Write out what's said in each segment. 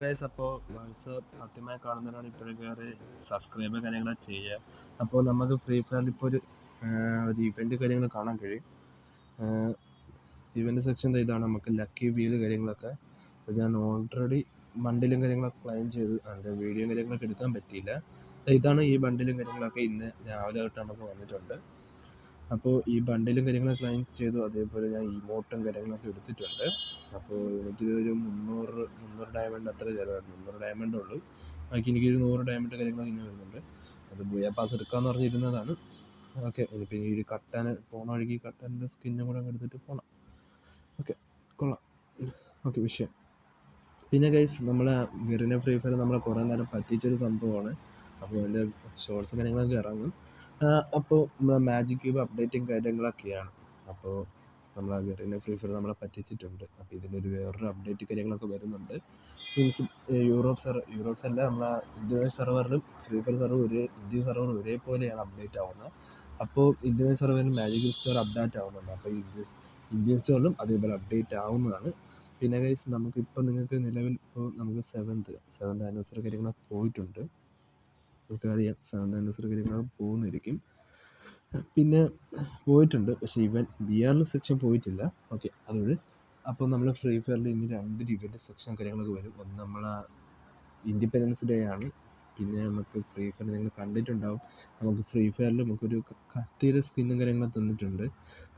Guys അപ്പോൾ WhatsApp ആദ്യമായി കാണുന്നവരാണ് ഇപ്പോൾ കയറി സബ്സ്ക്രൈബ് കാര്യങ്ങളൊക്കെ ചെയ്യുക. അപ്പോൾ നമുക്ക് ഫ്രീ ഫയറിൽ ഇപ്പോൾ ഒരു ഒരു ഇവന്റ് കാര്യങ്ങൾ കാണാൻ കഴിയും. ഇവന്റ് സെക്ഷൻ ഇതാണ് നമുക്ക് ലക്കി വീൽ കാര്യങ്ങളൊക്കെ. അപ്പോൾ ഞാൻ ഓൾറെഡി ബണ്ടിലും കാര്യങ്ങളൊക്കെ ക്ലൈം ചെയ്തു അതിന്റെ വീഡിയോ കാര്യങ്ങളൊക്കെ എടുക്കാൻ പറ്റിയില്ല. ഇതാണ് ഈ ബണ്ടിലും കാര്യങ്ങളൊക്കെ ഇന്ന് രാവിലെ തൊട്ട് നമുക്ക് വന്നിട്ടുണ്ട്. അപ്പോൾ ഈ ബണ്ടിലും കാര്യങ്ങളൊക്കെ ക്ലൈം ചെയ്തു. അതേപോലെ ഞാൻ ഇമോട്ടും കാര്യങ്ങളൊക്കെ എടുത്തിട്ടുണ്ട്. അപ്പോൾ എനിക്കിതൊരു മുന്നൂറ് മുന്നൂറ് ഡയമണ്ട് അത്ര ചിലവായിരുന്നു മുന്നൂറ് ഡയമണ്ട് ഉള്ളൂ. ബാക്കി എനിക്കൊരു നൂറ് ഡയമണ്ട് കാര്യങ്ങളൊക്കെ ഇനി വരുന്നുണ്ട്. അത് ബുയാ പാസ് എടുക്കാമെന്ന് പറഞ്ഞിരുന്നതാണ് ഓക്കെ ഇനിയിപ്പോൾ ഈ ഒരു കട്ടാൻ പോണ വഴിക്ക് കട്ടാന്റെ സ്കിന്നും കൂടെ എടുത്തിട്ട് പോകണം ഓക്കെ കൊള്ളാം. ഓക്കെ വിഷയം. പിന്നെ ഗൈസ് നമ്മളെ ഗറിന ഫ്രീ ഫയർ നമ്മളെ കുറേ നേരം പറ്റിച്ചൊരു സംഭവമാണ്. അപ്പോൾ അതിന്റെ ഷോർട്സ് കാര്യങ്ങളൊക്കെ ഇറങ്ങും. അപ്പോൾ നമ്മളെ മാജിക് ക്യൂബ് അപ്ഡേറ്റും കാര്യങ്ങളൊക്കെയാണ്. അപ്പോൾ നമ്മൾ ആ ഗറിന ഫ്രീ ഫയർ നമ്മളെ പറ്റിച്ചിട്ടുണ്ട്. അപ്പോൾ ഇതിനൊരു വേറൊരു അപ്ഡേറ്റ് കാര്യങ്ങളൊക്കെ വരുന്നുണ്ട്. മീൻസ് യൂറോപ്പ് സെർവർ യൂറോപ്പ് അല്ല നമ്മളെ ഇന്ത്യൻ സെർവറിലും ഫ്രീ ഫയർ സെർവർ ഒരേ ഇന്ത്യൻ സെർവർ ഒരേപോലെയാണ് അപ്ഡേറ്റ് ആവുന്നത്. അപ്പോൾ ഇന്ത്യൻ സെർവറിൽ മാജിക് സ്റ്റോർ അപ്ഡേറ്റ് ആവുന്നുണ്ട്. അപ്പോൾ ഇന്ത്യൻ ഇന്ത്യൻ സ്റ്റോറിലും അതേപോലെ അപ്ഡേറ്റ് ആവുന്നതാണ്. പിന്നെ ഗൈസ് നമുക്കിപ്പോൾ നിങ്ങൾക്ക് നിലവിൽ ഇപ്പോൾ നമുക്ക് സെവൻത്ത് സെവൻത്ത് ആനിവേഴ്സറി കാര്യങ്ങളൊക്കെ പോയിട്ടുണ്ട്. നമുക്കറിയാം സാന്താന ആനിവേഴ്സറി പോകുന്നതായിരിക്കും. പിന്നെ പോയിട്ടുണ്ട്. പക്ഷേ ഇവൻ ബി ആറിൽ സെക്ഷൻ പോയിട്ടില്ല. ഓക്കെ അതുകൊണ്ട് അപ്പോൾ നമ്മൾ ഫ്രീ ഫയറിൽ ഇനി രണ്ട് ഇവന്റ് സെക്ഷൻ കാര്യങ്ങളൊക്കെ വരും. ഒന്ന് നമ്മൾ ഇൻഡിപെൻഡൻസ് ഡേ ആണ്. പിന്നെ നമുക്ക് ഫ്രീ ഫയർ നിങ്ങൾ കണ്ടിട്ടുണ്ടാവും. നമുക്ക് ഫ്രീ ഫയറിൽ നമുക്കൊരു കത്തിയുടെ സ്കിന്നും കാര്യങ്ങളൊക്കെ തന്നിട്ടുണ്ട്.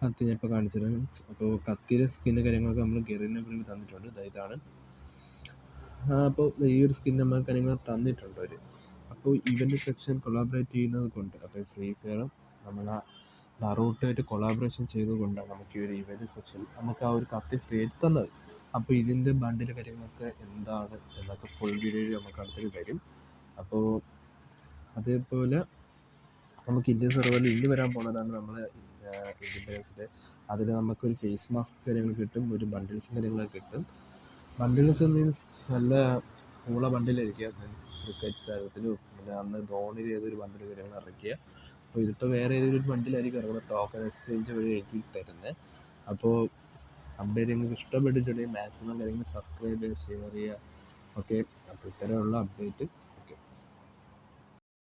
കത്തി ഞാൻ ഇപ്പോൾ കാണിച്ചു അപ്പോൾ കത്തിയുടെ സ്കിന്നും കാര്യങ്ങളൊക്കെ നമ്മൾ ഗെറിനെ ഫ്രീ തന്നിട്ടുണ്ട്. ഇതാണ്. അപ്പോൾ ഈ ഒരു സ്കിൻ നമ്മൾ കാര്യങ്ങൾ തന്നിട്ടുണ്ട് അവർ അപ്പോൾ ഇവന്റ് സെക്ഷൻ കൊളാബറേറ്റ് ചെയ്യുന്നത് കൊണ്ട് അപ്പോൾ ഫ്രീ ഫയറും നമ്മളെ നറൂട്ടായിട്ട് കൊളാബറേഷൻ ചെയ്തുകൊണ്ടാണ് നമുക്ക് ഈ ഒരു ഇവന്റ് സെക്ഷൻ നമുക്ക് ആ ഒരു കത്തി ഫ്രീ ആയിട്ട് തന്നത്. അപ്പോൾ ഇതിന്റെ ബണ്ടിൽ കാര്യങ്ങളൊക്കെ എന്താണ് എന്നൊക്കെ ഫുൾ വീഡിയോ നമുക്ക് അടുത്തൊരു വരും അപ്പോൾ അതേപോലെ നമുക്ക് ഇന്ത്യൻ സെർവറിൽ ഇന്ന് വരാൻ പോകുന്നതാണ് നമ്മളെ ഇൻഡിപെൻഡൻസ് ഡേ അതിൽ നമുക്കൊരു ഫേസ് മാസ്ക് കാര്യങ്ങൾ കിട്ടും ഒരു ബണ്ടിൽസും കാര്യങ്ങളൊക്കെ കിട്ടും. ബണ്ടിൽസ് മീൻസ് നല്ല പൂള ബണ്ടിലിരിക്കുക മീൻസ് ക്രിക്കറ്റ് കാര്യത്തിലും പിന്നെ അന്ന് ധോണി ഏതൊരു ബണ്ടിൽ കാര്യങ്ങൾ ഇറക്കുക അപ്പോൾ ഇതിപ്പോൾ വേറെ ഏതൊരു ബണ്ടിലായിരിക്കും ഇറങ്ങുന്നത്. ടോക്കൺ എക്സ്ചേഞ്ച് വഴി എനിക്ക് തരുന്നത്. അപ്പോൾ അപ്ഡേറ്റ് നിങ്ങൾക്ക് ഇഷ്ടപ്പെട്ടിട്ടുണ്ടെങ്കിൽ മാക്സിമം കാര്യങ്ങൾ സബ്സ്ക്രൈബ് ചെയ്യുക ഷെയർ ചെയ്യുക. ഓക്കെ അപ്പോൾ ഇത്തരമുള്ള അപ്ഡേറ്റ്